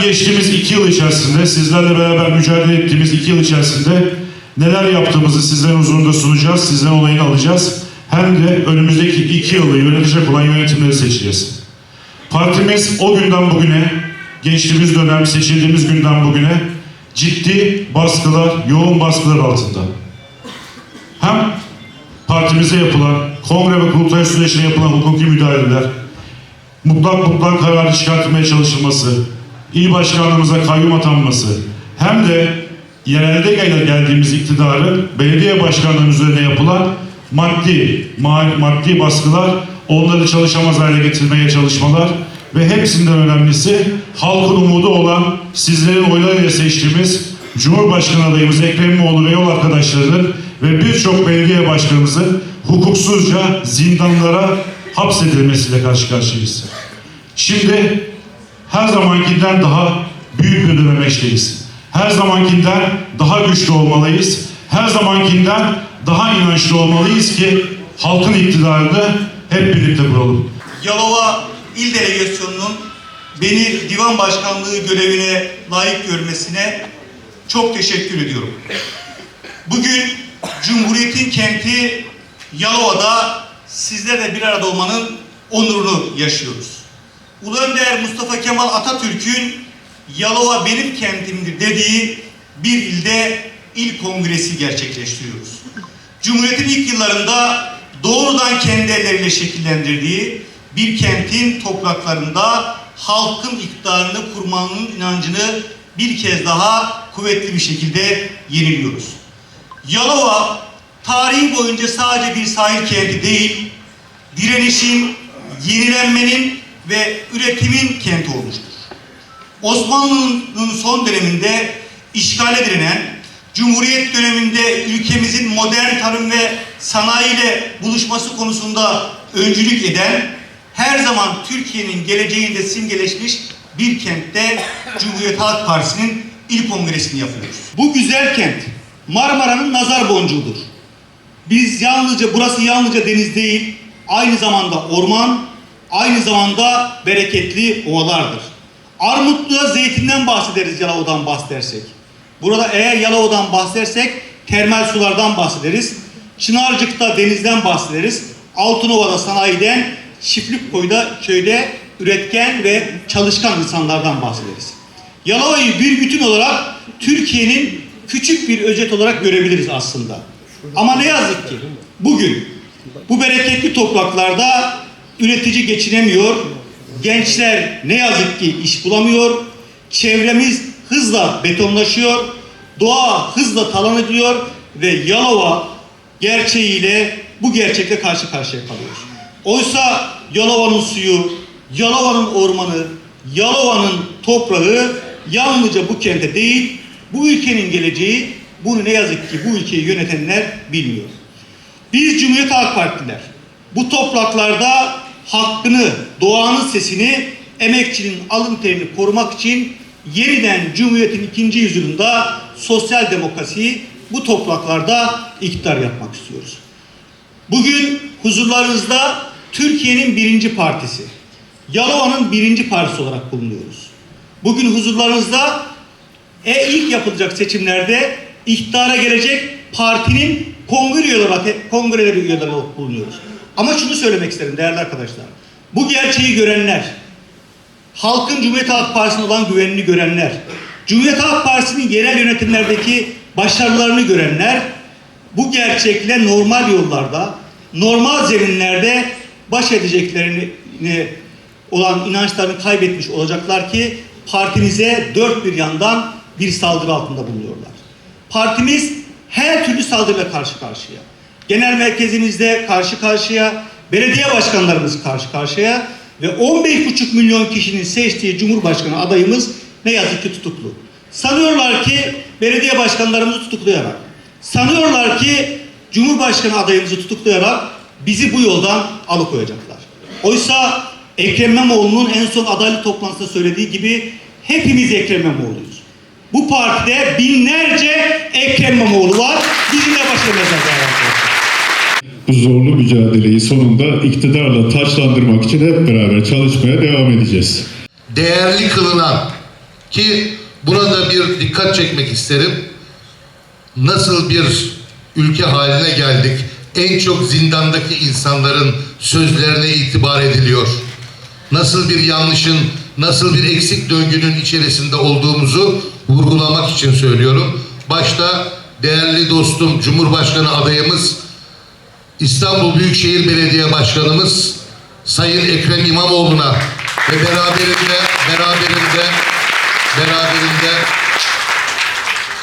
geçtiğimiz iki yıl içerisinde sizlerle beraber mücadele ettiğimiz iki yıl içerisinde neler yaptığımızı sizlerin huzurunda sunacağız, sizden olayını alacağız. Hem de önümüzdeki iki yılı yönetecek olan yönetimleri seçeceğiz. Partimiz o günden bugüne, geçtiğimiz dönem seçildiğimiz günden bugüne ciddi baskılar, yoğun baskılar altında. Hem partimize yapılan, kongre ve kurultay süreçine yapılan hukuki müdahaleler, mutlak mutlak kararı çıkartmaya çalışılması, il başkanlığımıza kayyum atanması, hem de yerelde gel- geldiğimiz iktidarın belediye başkanlığının üzerine yapılan maddi, ma- maddi baskılar, onları çalışamaz hale getirmeye çalışmalar ve hepsinden önemlisi halkın umudu olan sizlerin oylarıyla seçtiğimiz Cumhurbaşkanı adayımız Ekrem İmamoğlu ve yol arkadaşlarının ve birçok belediye başkanımızın hukuksuzca zindanlara hapsedilmesiyle karşı karşıyayız. Şimdi her zamankinden daha büyük bir dönemeçteyiz. Her zamankinden daha güçlü olmalıyız. Her zamankinden daha inançlı olmalıyız ki halkın iktidarını hep birlikte kuralım. Yalova İl Delegasyonu'nun beni divan başkanlığı görevine layık görmesine çok teşekkür ediyorum. Bugün Cumhuriyet'in kenti Yalova'da sizlerle bir arada olmanın onurunu yaşıyoruz. Ulu Önder Mustafa Kemal Atatürk'ün Yalova benim kentimdir dediği bir ilde il kongresi gerçekleştiriyoruz. Cumhuriyet'in ilk yıllarında doğrudan kendi elleriyle şekillendirdiği bir kentin topraklarında halkın iktidarını kurmanın inancını bir kez daha kuvvetli bir şekilde yeniliyoruz. Yalova tarihi boyunca sadece bir sahil kenti değil, direnişin, yenilenmenin ve üretimin kenti olmuştur. Osmanlı'nın son döneminde işgale direnen, Cumhuriyet döneminde ülkemizin modern tarım ve sanayiyle buluşması konusunda öncülük eden, her zaman Türkiye'nin geleceğinde simgeleşmiş bir kentte Cumhuriyet Halk Partisi'nin ilk kongresini yapıyoruz. Bu güzel kent Marmara'nın nazar boncuğudur. Biz yalnızca, burası yalnızca deniz değil, aynı zamanda orman, aynı zamanda bereketli ovalardır. Armutlu'da zeytinden bahsederiz Yalova'dan bahsedersek. Burada eğer Yalova'dan bahsedersek termal sulardan bahsederiz. Çınarcık'ta denizden bahsederiz. Altınova'da sanayiden, Çiftlikkoy'da köyde üretken ve çalışkan insanlardan bahsederiz. Yalova'yı bir bütün olarak Türkiye'nin küçük bir özet olarak görebiliriz aslında. Ama ne yazık ki bugün bu bereketli topraklarda üretici geçinemiyor, gençler ne yazık ki iş bulamıyor, çevremiz hızla betonlaşıyor, doğa hızla talan ediliyor ve Yalova gerçeğiyle bu gerçekle karşı karşıya kalıyor. Oysa Yalova'nın suyu, Yalova'nın ormanı, Yalova'nın toprağı yalnızca bu kente değil, bu ülkenin geleceği bunu ne yazık ki bu ülkeyi yönetenler bilmiyor. Biz Cumhuriyet Halk Partililer bu topraklarda hakkını, doğanın sesini, emekçinin alın terini korumak için yeniden Cumhuriyet'in ikinci yüzyılında sosyal demokrasiyi bu topraklarda iktidar yapmak istiyoruz. Bugün huzurlarınızda Türkiye'nin birinci partisi, Yalova'nın birinci partisi olarak bulunuyoruz. Bugün huzurlarınızda e ilk yapılacak seçimlerde iktidara gelecek partinin kongre üyeleri kongreleri üyeleri olarak bulunuyoruz. Ama şunu söylemek isterim değerli arkadaşlar. Bu gerçeği görenler, halkın Cumhuriyet Halk Partisi'ne olan güvenini görenler, Cumhuriyet Halk Partisi'nin yerel yönetimlerdeki başarılarını görenler, bu gerçekle normal yollarda, normal zeminlerde baş edeceklerini olan inançlarını kaybetmiş olacaklar ki partimize dört bir yandan bir saldırı altında bulunuyorlar. Partimiz her türlü saldırıyla karşı karşıya. Genel merkezimizde karşı karşıya, belediye başkanlarımız karşı karşıya ve 15,5 milyon kişinin seçtiği Cumhurbaşkanı adayımız ne yazık ki tutuklu. Sanıyorlar ki belediye başkanlarımızı tutuklayarak, sanıyorlar ki Cumhurbaşkanı adayımızı tutuklayarak bizi bu yoldan alıkoyacaklar. Oysa Ekrem İmamoğlu'nun en son adaylık toplantısında söylediği gibi hepimiz Ekrem İmamoğlu'yuz. Bu partide binlerce Ekrem İmamoğlu var. Bizimle başlamayacağız arkadaşlar. Bu zorlu mücadeleyi sonunda iktidarla taçlandırmak için hep beraber çalışmaya devam edeceğiz. değerli kılınan Ki burada bir dikkat çekmek isterim. Nasıl bir ülke haline geldik? En çok zindandaki insanların sözlerine itibar ediliyor. Nasıl bir yanlışın, nasıl bir eksik döngünün içerisinde olduğumuzu vurgulamak için söylüyorum. Başta değerli dostum Cumhurbaşkanı adayımız İstanbul Büyükşehir Belediye Başkanımız Sayın Ekrem İmamoğlu'na ve beraberinde beraberinde beraberinde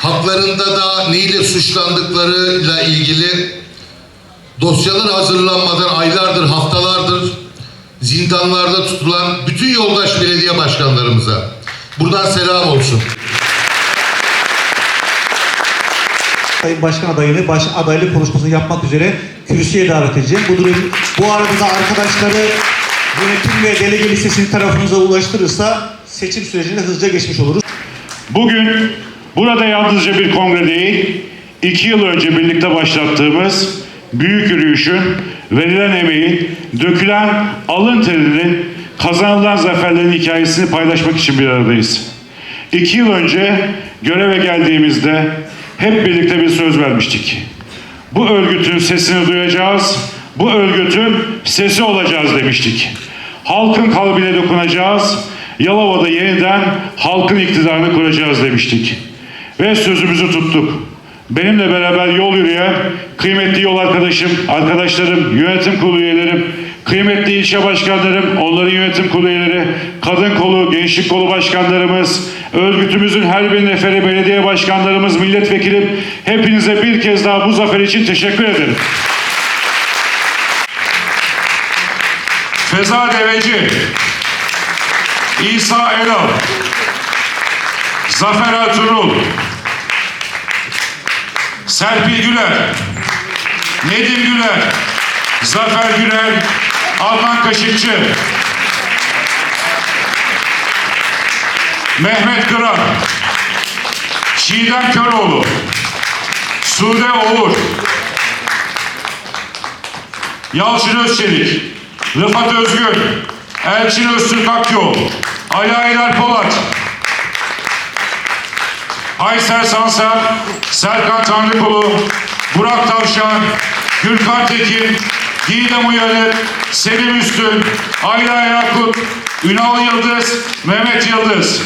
haklarında da neyle suçlandıklarıyla ilgili dosyalar hazırlanmadan aylardır, haftalardır zindanlarda tutulan bütün yoldaş belediye başkanlarımıza buradan selam olsun. Sayın Başkan adayını baş, adaylık konuşmasını yapmak üzere kürsüye davet edeceğim. Bu, durum, bu arada da arkadaşları yönetim ve delege listesini tarafınıza ulaştırırsa seçim sürecine hızlıca geçmiş oluruz. Bugün burada yalnızca bir kongre değil, iki yıl önce birlikte başlattığımız büyük yürüyüşün, verilen emeğin, dökülen alın terinin, kazanılan zaferlerin hikayesini paylaşmak için bir aradayız. İki yıl önce göreve geldiğimizde hep birlikte bir söz vermiştik. Bu örgütün sesini duyacağız, bu örgütün sesi olacağız demiştik. Halkın kalbine dokunacağız, Yalova'da yeniden halkın iktidarını kuracağız demiştik. Ve sözümüzü tuttuk. Benimle beraber yol yürüyen kıymetli yol arkadaşım, arkadaşlarım, yönetim kurulu üyelerim, kıymetli ilçe başkanlarım, onların yönetim kurulu üyeleri, kadın kolu, gençlik kolu başkanlarımız, örgütümüzün her bir neferi belediye başkanlarımız, milletvekilim, hepinize bir kez daha bu zafer için teşekkür ederim. Feza Deveci, İsa Elal, Zafer Ertuğrul, Serpil Güler, Nedim Güler, Zafer Güler, Adnan Kaşıkçı, Mehmet Kıran, Çiğdem Köroğlu, Sude Oğur, Yalçın Özçelik, Rıfat Özgür, Elçin Öztürk Akyol, Ali Aydar Polat, Aysel Sansar, Serkan Tanrıkulu, Burak Tavşan, Gürkan Tekin, Didem Uyanık, Selim Üstün, Ayla Yakut, Ünal Yıldız, Mehmet Yıldız.